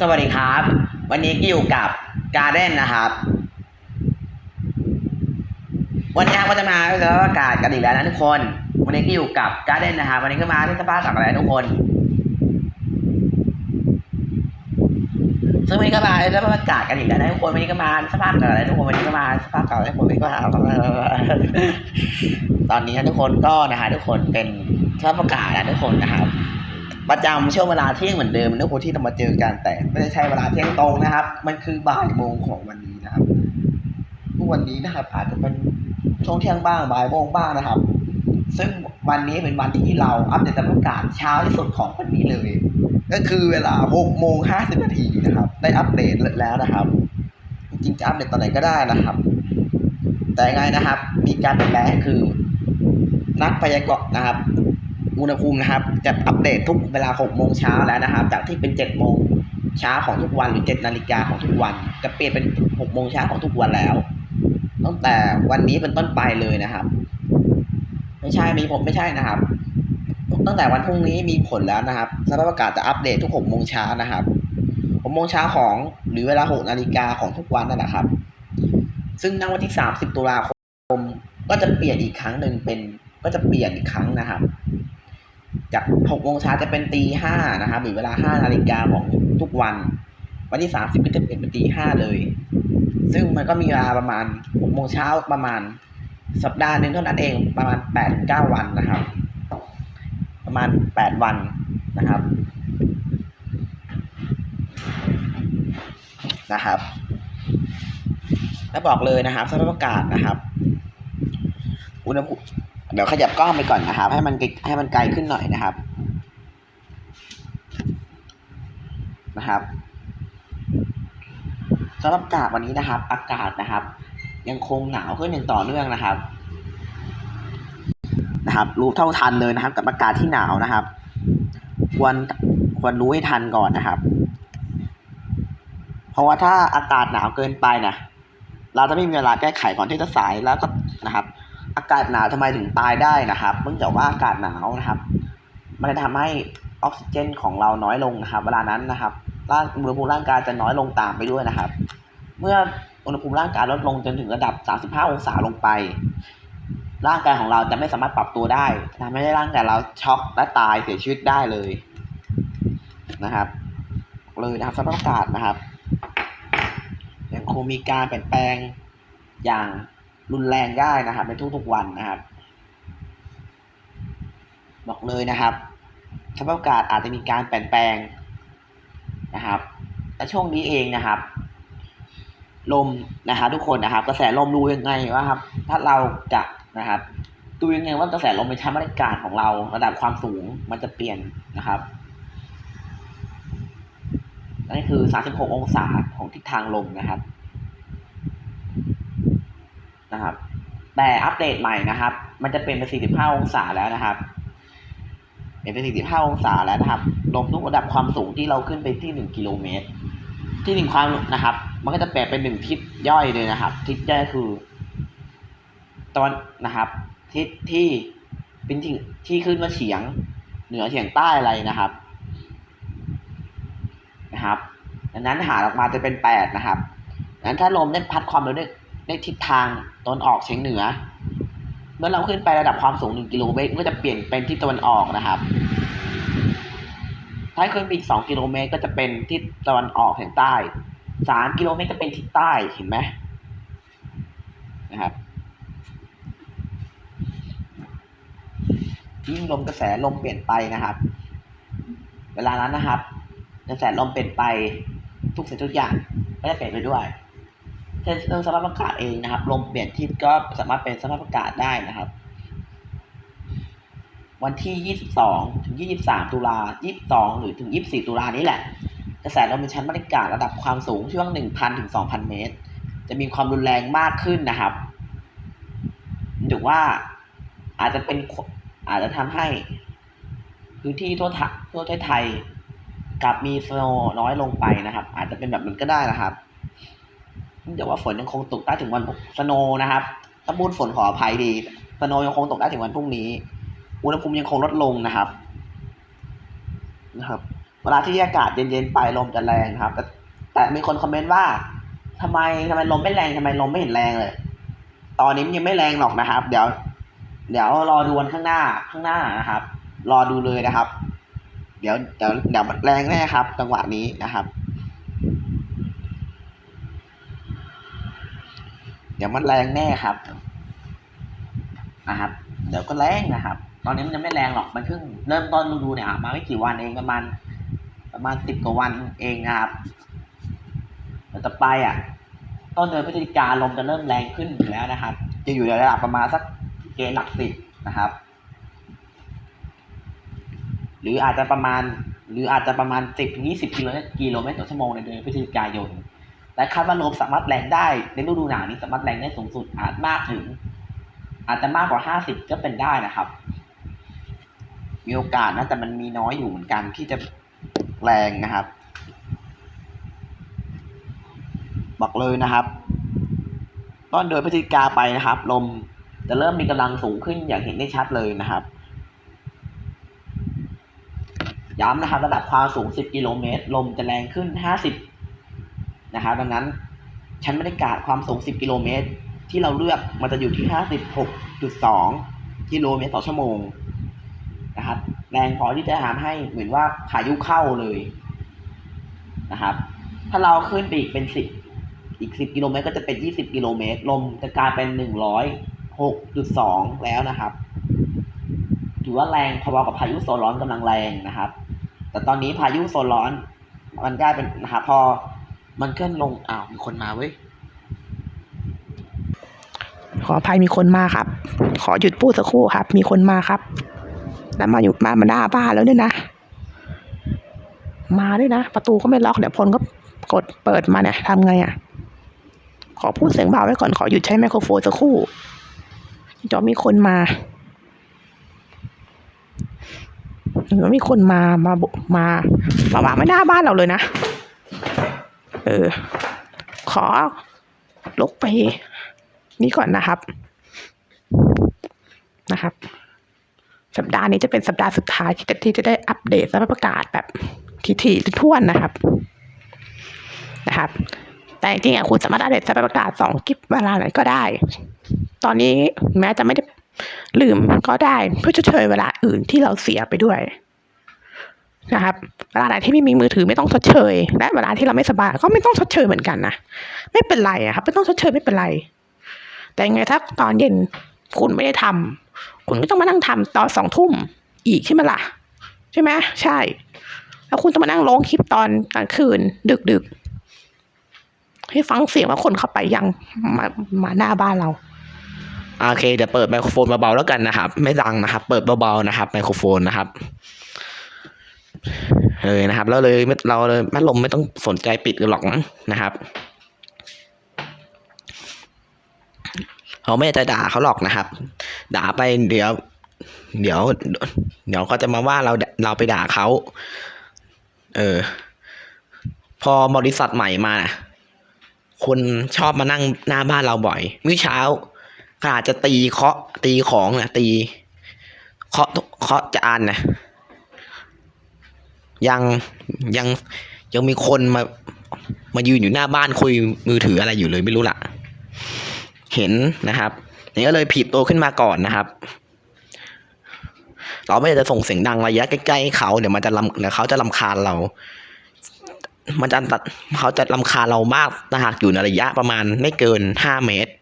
สวัสดีครับ วันนี้ก็อยู่กับการเด้นนะครับ วันนี้ก็จะมาสภาพอากาศกันอีกแล้วนะทุกคน วันนี้ก็อยู่กับการเด้นนะครับวันนี้ก็มาที่สภาพอากาศอะไรทุกคน ซึ่งวันนี้ก็มาสภาพอากาศกันอีกแล้วนะทุกคนวันนี้ก็มาสภาพอากาศอะไรทุกคนวันนี้ก็มาสภาพอากาศอะไรทุกคนวันนี้ก็มาตอนนี้นะทุกคนก็นะฮะทุกคนเป็นสภาพอากาศนะทุกคนนะครับ ประจำช่วงเวลาเที่ยงเหมือนเดิมนะคนที่จะมาเจอกันแต่ไม่ได้ใช่เวลาเที่ยงตรงนะครับ มันคือบ่ายโมงของวันนี้นะครับวันนี้นะครับอาจจะเป็นช่วงเที่ยงบ้างบ่ายโมงบ้างนะครับ ซึ่งวันนี้เป็นวันที่เราอัปเดตสภาพอากาศเช้าที่สุดของวันนี้เลย ก็คือเวลา6โมง50นาทีนะครับ ได้อัปเดตแล้วนะครับ จริงๆจะอัปเดตตอนไหนก็ได้นะครับ แต่ไงนะครับ มีการเปลี่ยนแปลงคือ นักพยากรณ์นะครับ อุณหภูมินะครับ จะอัปเดตทุกเวลา6โมงเช้าแล้วนะครับ จากที่เป็น7โมงเช้าของทุกวันหรือ7นาฬิกาของทุกวัน จะเปลี่ยนเป็น6โมงเช้าของทุกวันแล้ว ตั้งแต่วันนี้เป็นต้นไปเลยนะครับ ไม่ใช่มีผมไม่ใช่นะครับ ตั้งแต่วันพรุ่งนี้มีผลแล้วนะครับสภาพอากาศจะอัปเดตทุก6โมงเช้านะครับ6โมงเช้าของหรือเวลา6นาฬิกาของทุกวันนั่นแหละครับ ซึ่งในวันที่ 30 ตุลาคมก็จะเปลี่ยนอีกครั้งหนึ่งเป็นก็จะเปลี่ยนอีกครั้งนะครับ จาก6โมงเช้าจะเป็นตีห้านะครับหรือเวลา5นาฬิกาของทุกวัน วันที่ 30ก็จะเปลี่ยนเป็นตีห้าเลย ซึ่งมันก็มีเวลาประมาณ6โมงเช้าประมาณสัปดาห์หนึ่งเท่านั้นเองประมาณ8ถึง9วันนะครับ ประมาณ 8 วันนะครับนะครับแล้วบอกเลยนะครับสภาพอากาศนะครับ อุณหภูมิ เดี๋ยวขยับกล้องไปก่อนนะครับ ให้มันไกลให้มันไกลขึ้นหน่อยนะครับ นะครับสำหรับอากาศวันนี้นะครับ อากาศนะครับ ยังคงหนาวขึ้นอย่างต่อเนื่องนะครับ นะครับรู้เท่าทันเลยนะครับ กับอากาศที่หนาวนะครับ ควรควรรู้ให้ทันก่อนนะครับ เพราะว่าถ้าอากาศหนาวเกินไปนะเราจะไม่มีเวลาแก้ไขก่อนที่จะสายแล้วก็นะครับ อากาศหนาวทำไมถึงตายได้นะครับเนื่องจากว่าอากาศหนาวนะครับ มันจะทำให้ออกซิเจนของเราน้อยลงนะครับ เวลานั้นนะครับร่างอุณหภูมิร่างกายจะน้อยลงตามไปด้วยนะครับ เมื่ออุณหภูมิร่างกายลดลงจนถึงระดับ 35 องศาลงไป ร่างกายของเราจะไม่สามารถปรับตัวได้ทำให้ร่างกายเราช็อกและตายเสียชีวิตได้เลยนะครับ เลยนะครับสภาพอากาศนะครับยังคงมีการเปลี่ยนแปลงอย่าง รุนแรงได้นะครับ ในทุกๆวันนะครับ บอกเลยนะครับสภาพอากาศอาจจะมีการเปลี่ยนแปลงนะครับและช่วงนี้เองนะครับ ลมนะครับทุกคนนะครับ กระแสลมดูยังไงว่าครับ ถ้าเราจะนะครับดูยังไงว่ากระแสลมในชั้นบรรยากาศของเรา ระดับความสูงมันจะเปลี่ยนนะครับนั่นคือ 36 องศาของทิศทางลมนะครับ นะครับ แต่อัปเดตใหม่นะครับ มันจะเป็นเป็น45องศาแล้วนะครับเป็นเป็น45องศาแล้วนะครับลมทุกระดับความสูงที่เราขึ้นไปที่ 1 กิโลเมตร ที่หนึ่งความนะครับ มันก็จะแปลเป็นหนึ่งทิศย่อยเลยนะครับ ทิศย่อยคือตอนนะครับ ทิศที่เป็นที่ที่ขึ้นมาเฉียง เหนือเฉียงใต้อะไรนะครับนะครับดังนั้นหารออกมาจะเป็นแปดนะครับดังนั้นถ้าลมได้พัดความเร็วได้ ได้ทิศทางตะวันออกเฉียงเหนือ เมื่อเราขึ้นไประดับความสูงหนึ่งกิโลเมตรก็จะเปลี่ยนเป็นทิศตะวันออกนะครับ ถ้าขึ้นไปอีกสองกิโลเมตรก็จะเป็นทิศตะวันออกเฉียงใต้สามกิโลเมตรจะเป็นทิศใต้เห็นไหมนะครับยิ่งลมกระแสลมเปลี่ยนไปนะครับ เวลานั้นนะครับ กระแสลมเปลี่ยนไปทุกสิ่งทุกอย่างก็จะเปลี่ยนไปด้วย เช่นเรื่องสภาพอากาศเองนะครับ ลมเปลี่ยนทิศก็สามารถเป็นสภาพอากาศได้นะครับ วันที่ 22 ถึง 23 ตุลา 22 หรือถึง 24 ตุลานี้แหละ กระแสลมในชั้นบรรยากาศระดับความสูงช่วง 1,000 ถึง 2,000 เมตร จะมีความรุนแรงมากขึ้นนะครับถือว่าอาจจะเป็นอาจจะทำให้พื้นที่ทั่วทั่วไทยกลับมีสโนน้อยลงไปนะครับ อาจจะเป็นแบบนั้นก็ได้นะครับ เนื่องจากว่าฝนยังคงตกได้ถึงวันสโนนะครับถ้าบูดฝนขออภัยดีสโนยังคงตกได้ถึงวันพรุ่งนี้ อุณหภูมิยังคงลดลงนะครับนะครับ เวลาที่อากาศเย็นๆไปลมจะแรงนะครับ แต่แต่มีคนคอมเมนต์ว่าทำไมทำไมลมไม่แรงทำไมลมไม่เห็นแรงเลย ตอนนี้มันยังไม่แรงหรอกนะครับ เดี๋ยว เดี๋ยวรอดูวันข้างหน้าข้างหน้านะครับ รอดูเลยนะครับ เดี๋ยวเดี๋ยวเดี๋ยวมันแรงแน่ครับ จังหวะนี้นะครับ เดี๋ยวมันแรงแน่ครับนะครับ เดี๋ยวก็แรงนะครับ ตอนนี้มันยังไม่แรงหรอกมันเพิ่งเริ่มต้นดูเนี่ยมาไม่กี่วันเองประมาณประมาณสิบกว่าวันเองนะครับแต่ต่อไปอะต้นเดือนพฤศจิกาลมจะเริ่มแรงขึ้นอยู่แล้วนะครับ จะอยู่ในระดับประมาณสักเกณฑ์หลักสิบนะครับ หรืออาจจะประมาณ หรืออาจจะประมาณสิบถึงยี่สิบกิโลกิโลเมตรต่อชั่วโมงในเดือนพฤศจิกายน และคาดว่าลมสามารถแรงได้ในฤดูหนาวนี้สามารถแรงได้สูงสุดอาจมากถึง อาจจะมากกว่าห้าสิบก็เป็นได้นะครับ มีโอกาสนะแต่มันมีน้อยอยู่เหมือนกันที่จะแรงนะครับ บอกเลยนะครับ ต้นเดือนพฤศจิกาไปนะครับ ลมจะเริ่มมีกำลังสูงขึ้นอย่างเห็นได้ชัดเลยนะครับย้ำนะครับ ระดับความสูง 10 กิโลเมตร ลมจะแรงขึ้น 50 นะครับดังนั้นชั้นบรรยากาศความสูง 10 กิโลเมตร ที่เราเลือกมันจะอยู่ที่ 56.2 กิโลเมตรต่อชั่วโมงนะครับแรงพอที่จะทำให้เหมือนว่าพายุเข้าเลยนะครับ ถ้าเราขึ้นไปอีกเป็น 10 อีก 10 กิโลเมตรก็จะเป็น 20 กิโลเมตร ลมจะกลายเป็น 106.2 แล้วนะครับ ถือว่าแรงพอๆกับพายุโซนร้อนกำลังแรงนะครับ แต่ตอนนี้พายุโซนร้อนมันกลายเป็นนะครับพอ มันเคลื่อนลงอ้าวมีคนมาเว้ย ขออภัยมีคนมาครับ ขอหยุดพูดสักครู่ครับ มีคนมาครับ แล้วมาอยู่มามาหน้าบ้านแล้วเนี่ยนะ มาด้วยนะ ประตูก็ไม่ล็อกเดี๋ยวพลก็กดเปิดมาเนี่ยทำไงอะ ขอพูดเสียงเบาไว้ก่อนขอหยุดใช้ไมโครโฟนสักครู่จะมีคนมาเดี๋ยวมีคนมา มาบมา มามาไม่หน้าบ้านเราเลยนะ เออ ขอลุกไปนี่ก่อนนะครับ นะครับ สัปดาห์นี้จะเป็นสัปดาห์สุดท้ายที่จะที่จะได้อัปเดตสภาพอากาศแบบถี่ๆทั่วนนะครับ นะครับ แต่จริงๆอะคุณสามารถอัปเดตสภาพอากาศสองคลิปเวลาไหนก็ได้ ตอนนี้แม้จะไม่ได้ลืมก็ได้เพื่อชดเชยเวลาอื่นที่เราเสียไปด้วย นะครับเวลาไหนที่ไม่มีมือถือไม่ต้องชดเชย และเวลาที่เราไม่สบายก็ไม่ต้องชดเชยเหมือนกันนะไม่เป็นไรอะครับไม่ต้องชดเชยไม่เป็นไร แต่ยังไงถ้าตอนเย็นคุณไม่ได้ทำคุณก็ต้องมานั่งทำตอนสองทุ่มอีกใช่ไหมล่ะ ใช่ไหมใช่ แล้วคุณต้องมานั่งลงคลิปตอนกลางคืน ดึกดึกให้ฟังเสียงว่าคนเข้าไปยังมามาหน้าบ้านเราโอเคเดี๋ยวเปิดไมโครโฟนเบาๆแล้วกันนะครับ ไม่ดังนะครับ เปิดเบาๆนะครับไมโครโฟนนะครับ เลยนะครับแล้วเลยเราเลยแม่ลมไม่ต้องสนใจปิดกันหรอกมั้งนะครับเขาไม่จะด่าเขาหรอกนะครับ ด่าไปเดี๋ยว เดี๋ยว เดี๋ยวก็จะมาว่าเราเราไปด่าเขาเออ พอบริษัทใหม่มานะคนชอบมานั่งหน้าบ้านเราบ่อยมื้อเช้าก็อาจจะตีเคาะตีของนะตีเคาะเคาะจานนะ ยังยังยังมีคนมามายืนอยู่หน้าบ้านคุยมือถืออะไรอยู่เลยไม่รู้ละเห็นนะครับนี่ก็เลยผิดตัวขึ้นมาก่อนนะครับ เราไม่อากจะส่งเสียงดังระยะใกล้ๆเขาเดี๋ยวมันจะลำเดี๋ยวเขาจะลำคาญเรา มันจะตัดเขาจะลำคาญเรามากถ้าหากอยู่ในระยะประมาณไม่เกินห้าเมตร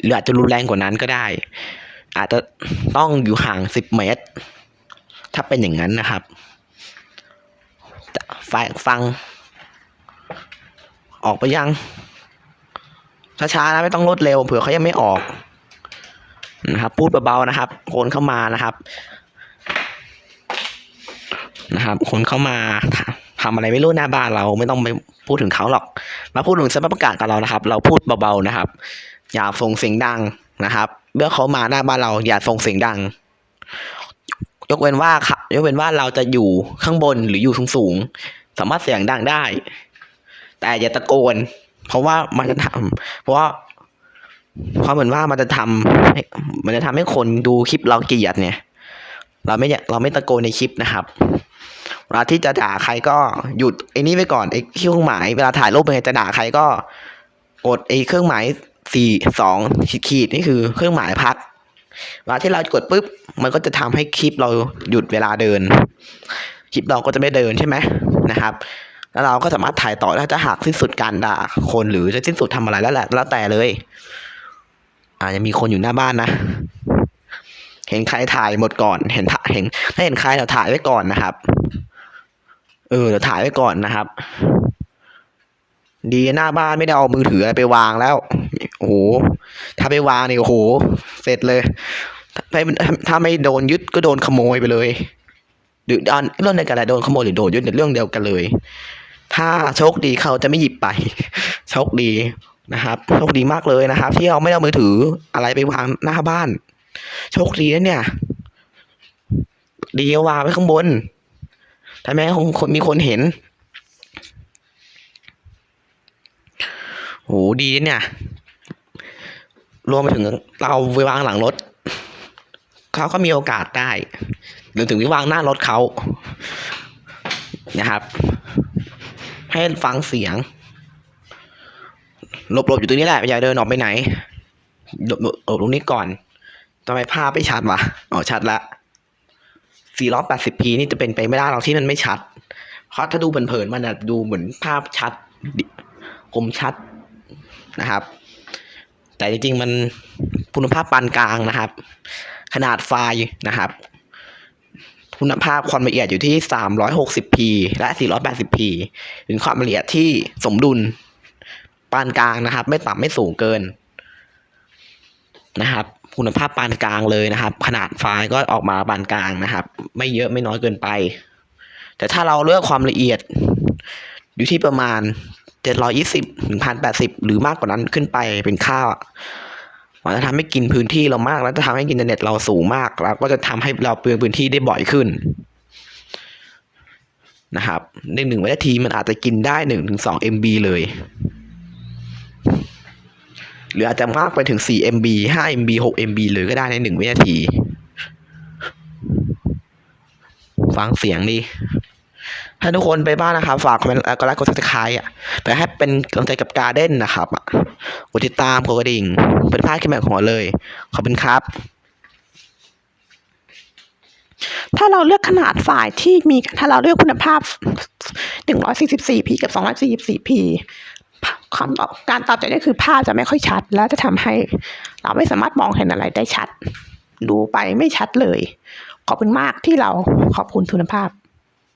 หรืออาจจะรุนแรงกว่านั้นก็ได้ อาจจะต้องอยู่ห่างสิบเมตร ถ้าเป็นอย่างนั้นนะครับ ฟังฟัง ออกไปยัง ช้าๆนะไม่ต้องรวดเร็วเผื่อเขายังไม่ออกนะครับพูดเบาๆนะครับ คนเข้ามานะครับ นะครับ คนเข้ามาทำทำอะไรไม่รู้หน้าบ้านเราไม่ต้องไปพูดถึงเขาหรอก มาพูดถึงสภาพอากาศกับเรานะครับ เราพูดเบาๆนะครับ อย่าส่งเสียงดังนะครับเมื่อเขามาหน้าบ้านเราอย่าส่งเสียงดัง ยกเว้นว่าค่ะยกเว้นว่าเราจะอยู่ข้างบนหรืออยู่สูงๆสามารถเสียงดังได้ แต่อย่าตะโกน เพราะว่ามันจะทำเพราะว่าเพราะเหมือนว่ามันจะทำมันจะทำให้คนดูคลิปเราเกลียดเนี่ย เราไม่เราไม่ตะโกนในคลิปนะครับเวลาที่จะด่าใครก็หยุดไอ้นี่ไว้ก่อนไอ้เครื่องหมายเวลาถ่ายรูปเป็นไงจะด่าใครก็กดไอ้เครื่องหมายสี่สองขีดนี่คือเครื่องหมายพัก เวลาที่เรากดปุ๊บ มันก็จะทำให้คลิปเราหยุดเวลาเดิน คลิปเราก็จะไม่เดินใช่ไหมนะครับ แล้วเราก็สามารถถ่ายต่อได้ถ้าหากสิ้นสุดการด่าคนหรือจะสิ้นสุดทำอะไรแล้วแหละแล้วแต่เลย อาจจะมีคนอยู่หน้าบ้านนะ เห็นใครถ่ายหมดก่อน เห็นถ่ายเห็นถ้าเห็นใครเราถ่ายไว้ก่อนนะครับ เออเราถ่ายไว้ก่อนนะครับ ดีหน้าบ้านไม่ได้เอามือถืออะไรไปวางแล้ว โอ้โหถ้าไปวางนี่โอ้โห เสร็จเลยถ้าไม่ถ้าไม่โดนยึดก็โดนขโมยไปเลย หรือเรื่องเดียวกันแหละโดนขโมยหรือโดนยึดเนี่ยเรื่องเดียวกันเลย ถ้าโชคดีเขาจะไม่หยิบไป โชคดีนะครับโชคดีมากเลยนะครับ ที่เราไม่ได้เอามือถืออะไรไปวางหน้าบ้าน โชคดีนะเนี่ย ดีวางไว้ข้างบนถ้าแม้คงคนมีคนเห็นโหดีนะเนี่ย รวมไปถึงเราไปวางหลังรถ เขาก็มีโอกาสได้ หรือถึงไปวางหน้ารถเขานะครับ ให้ฟังเสียงหลบๆอยู่ตรงนี้แหละอย่าเดินออกไปไหนหลบๆหลบตรงนี้ก่อนทำไมภาพไม่ชัดวะอ๋อชัดละ 480p นี่จะเป็นไปไม่ได้หรอกที่มันไม่ชัด เพราะถ้าดูเผินๆมันอะดูเหมือนภาพชัด คมชัดนะครับ แต่จริงๆมันคุณภาพปานกลางนะครับ ขนาดไฟล์นะครับ คุณภาพความละเอียดอยู่ที่ 360p และ 480p เป็นความละเอียดที่สมดุลปานกลางนะครับ ไม่ต่ำไม่สูงเกินนะครับ คุณภาพปานกลางเลยนะครับ ขนาดไฟล์ก็ออกมาปานกลางนะครับ ไม่เยอะไม่น้อยเกินไป แต่ถ้าเราเลือกความละเอียดอยู่ที่ประมาณ 720ถึง1080 หรือมากกว่านั้นขึ้นไปเป็นค่ามันจะทำให้กินพื้นที่เรามาก แล้วจะทำให้อินเทอร์เน็ตเราสูงมาก แล้วก็จะทำให้เราเปลืองพื้นที่ได้บ่อยขึ้นนะครับในหนึ่งวินาทีมันอาจจะกินได้หนึ่งถึงสอง MB เลย หรืออาจจะมากไปถึงสี่ MB 5 MB 6 MB เลยก็ได้ในหนึ่งวินาที ฟังเสียงดี ถ้าทุกคนไปบ้านนะครับ ฝากคอมเมนต์ก็ไลค์กดซับสไครต์อะไปให้เป็นกำลังใจกับการเด้นนะครับอะกดติดตามกดกระดิ่ง เป็นภาพคลิปใหม่ของเราเลย ขอบคุณครับ ถ้าเราเลือกขนาดไฟล์ที่มีถ้าเราเลือกคุณภาพ 144p กับ 244p คำตอบการตอบใจได้คือภาพจะไม่ค่อยชัด แล้วจะทำให้ เราไม่สามารถมองเห็นอะไรได้ชัด ดูไปไม่ชัดเลย ขอบคุณมากที่เราขอบคุณคุณภาพ